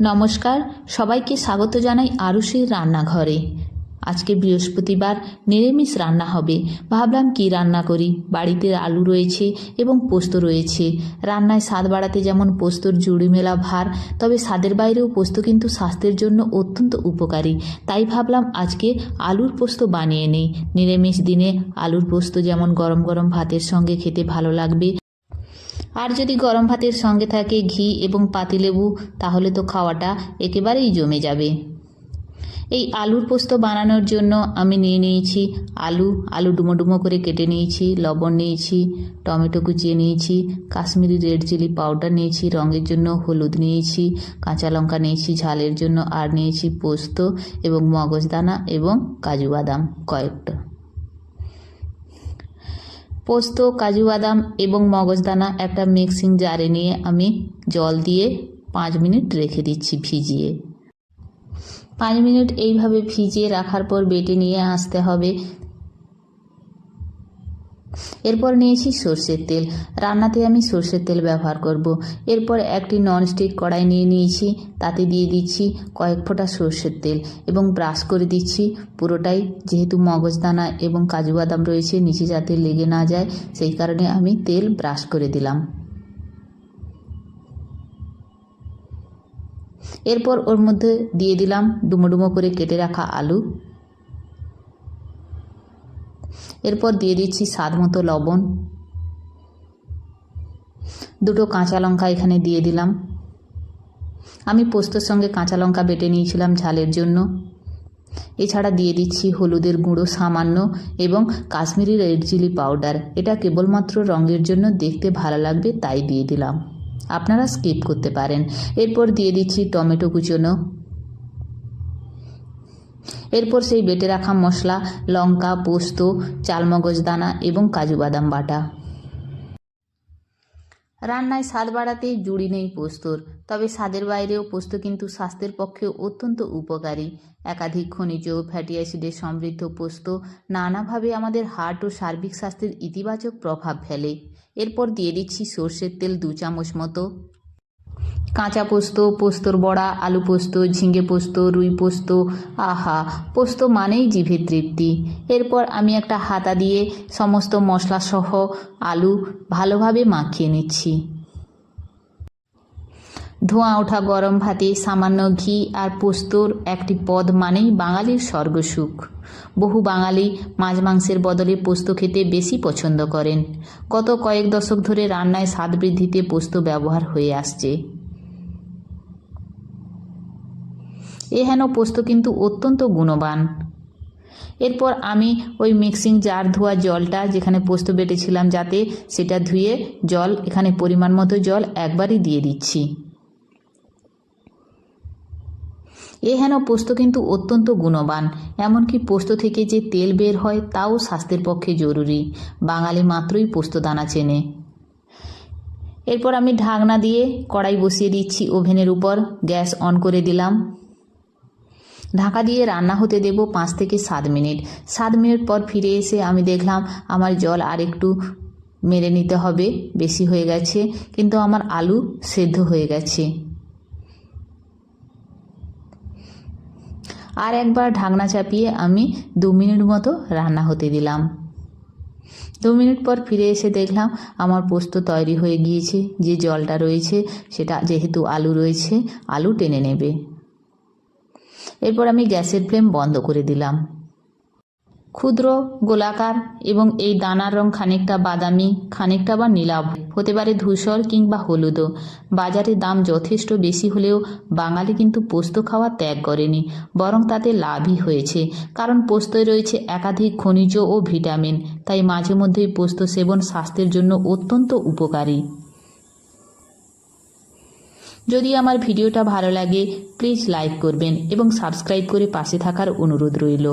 নমস্কার, সবাইকে স্বাগত জানাই আরুষির রান্নাঘরে। আজকে বৃহস্পতিবার নিরামিষ রান্না হবে। ভাবলাম কি রান্না করি? বাড়িতে আলু রয়েছে এবং পোস্ত রয়েছে। রান্নায় স্বাদ বাড়াতে যেমন পোস্তর জুড়ি মেলা ভার, তবে স্বাদের বাইরেও পোস্ত কিন্তু স্বাস্থ্যের জন্য অত্যন্ত উপকারী। তাই ভাবলাম আজকে আলুর পোস্ত বানিয়ে নেই। নিরামিষ দিনে আলুর পোস্ত যেমন গরম গরম ভাতের সঙ্গে খেতে ভালো লাগবে আর যদি গরম ভাতের সঙ্গে থাকে ঘি এবং পাতিলেবু তাহলে তো খাওয়াটা একেবারেই জমে যাবে। এই আলুর পোস্ত বানানোর জন্য আমি নিয়ে নিয়েছি আলু আলু ডুমো ডুমো করে কেটে নিয়েছি, লবণ নিয়েছি, টমেটো কুচিয়ে নিয়েছি, কাশ্মীরি রেড চিলি পাউডার নিয়েছি, রঙের জন্য হলুদ নিয়েছি, কাঁচা লঙ্কা নিয়েছি, ঝালের জন্য আর নিয়েছি পোস্ত এবং মগজদানা এবং কাজু বাদাম কয়েকটা। পোস্ত, কাজু বাদাম এবং মগজদানা একটা মিক্সিং জারে নিয়ে আমি জল দিয়ে পাঁচ মিনিট রেখে দিচ্ছি ভিজিয়ে। পাঁচ মিনিট এইভাবে ভিজিয়ে রাখার পর বেটে নিয়ে আসতে হবে। এরপর নিয়েছি সর্ষের তেল। রান্নাতে আমি সর্ষের তেল ব্যবহার করব। এরপর একটি ননস্টিক কড়াই নিয়ে নিয়েছি, তাতে দিয়ে দিচ্ছি কয়েক ফোঁটা সর্ষের তেল এবং ব্রাশ করে দিচ্ছি। পুরোটাই যেহেতু মগজদানা এবং কাজু বাদাম রয়েছে, নিচে যাতে লেগে না যায়, সেই কারণে আমি তেল ব্রাশ করে দিলাম। এরপর ওর মধ্যে দিয়ে দিলাম ডুমো ডুমো করে কেটে রাখা আলু। এরপর দিয়ে দিচ্ছি স্বাদ মতো লবণ। দুটো কাঁচা লঙ্কা এখানে দিয়ে দিলাম। আমি পোস্তর সঙ্গে কাঁচা লঙ্কা বেটে নিয়েছিলাম ঝালের জন্য। এছাড়া দিয়ে দিচ্ছি হলুদের গুঁড়ো সামান্য এবং কাশ্মীরি রেড চিলি পাউডার। এটা কেবলমাত্র রঙের জন্য দেখতে ভালো লাগবে তাই দিয়ে দিলাম। আপনারা স্কিপ করতে পারেন। এরপর দিয়ে দিচ্ছি টমেটো কুচোনো। এরপর সেই বেটে রাখা মশলা, লঙ্কা, পোস্ত, চালমগজ দানা এবং কাজু বাদাম বাটা। রান্নায় স্বাদ বাড়াতে জুড়ি নেই পোস্তর, তবে স্বাদের বাইরেও পোস্ত কিন্তু স্বাস্থ্যের পক্ষে অত্যন্ত উপকারী। একাধিক খনিজ ও ফ্যাটি অ্যাসিডে সমৃদ্ধ পোস্ত নানাভাবে আমাদের হার্ট ও সার্বিক স্বাস্থ্যের ইতিবাচক প্রভাব ফেলে। এরপর দিয়ে দিচ্ছি সর্ষের তেল দু চামচ মতো। কাঁচা পোস্ত, পোস্তর বড়া, আলু পোস্ত, ঝিঙে পোস্ত, রুই পোস্ত, আহা, পোস্ত মানেই জিভের তৃপ্তি। এরপর আমি একটা হাতা দিয়ে সমস্ত মশলাসহ আলু ভালোভাবে মাখিয়ে নিচ্ছি। ধোঁয়া ওঠা গরম ভাতে সামান্য ঘি আর পোস্তর একটি পদ মানেই বাঙালির স্বর্গসুখ। বহু বাঙালি মাছ মাংসের বদলে পোস্ত খেতে বেশি পছন্দ করেন। গত কয়েক দশক ধরে রান্নায় স্বাদ বৃদ্ধিতে পোস্ত ব্যবহার হয়ে আসছে। এ হেন পোস্ত কিন্তু অত্যন্ত গুণবান। এরপর আমি ওই মিক্সিং জার ধোয়া জলটা যেখানে পোস্ত বেটেছিলাম যাতে সেটা ধুয়ে জল, এখানে পরিমাণ মতো জল একবারই দিয়ে দিচ্ছি। এ হেন পোস্ত কিন্তু অত্যন্ত গুণবান, এমনকি পোস্ত থেকে যে তেল বের হয় তাও স্বাস্থ্যের পক্ষে জরুরি, বাঙালি মাত্রই পোস্ত দানা চেনে। এরপর আমি ঢাকনা দিয়ে কড়াই বসিয়ে দিচ্ছি ওভেনের উপর, গ্যাস অন করে দিলাম। ঢাকা দিয়ে রান্না হতে দেব পাঁচ থেকে সাত মিনিট। সাত মিনিট পর ফিরে এসে আমি দেখলাম, আমার জল আর একটু মেরে নিতে হবে, বেশি হয়ে গেছে, কিন্তু আমার আলু সেদ্ধ হয়ে গেছে। আর একবার ঢাকনা চাপিয়ে আমি দু মিনিট মতো রান্না হতে দিলাম। দু মিনিট পর ফিরে এসে দেখলাম, আমার পোস্ত তৈরি হয়ে গিয়েছে, যে জলটা রয়েছে, সেটা যেহেতু আলু রয়েছে, আলু টেনে নেবে। এরপর আমি গ্যাসের ফ্লেম বন্ধ করে দিলাম। ক্ষুদ্র, গোলাকার এবং এই দানার রং খানিকটা বাদামি, খানিকটা বা নীলাভ হতে পারে ধূসর কিংবা হলুদও বাজারে দাম যথেষ্ট বেশি হলেও বাঙালি কিন্তু পোস্ত খাওয়া ত্যাগ করেনি, বরং তাতে লাভই হয়েছে, কারণ পোস্তয় রয়েছে একাধিক খনিজ ও ভিটামিন, তাই মাঝে মধ্যেই পোস্ত সেবন স্বাস্থ্যের জন্য অত্যন্ত উপকারী। যদি আমার ভিডিওটা ভালো লাগে প্লিজ লাইক করবেন এবং সাবস্ক্রাইব করে পাশে থাকার অনুরোধ রইল।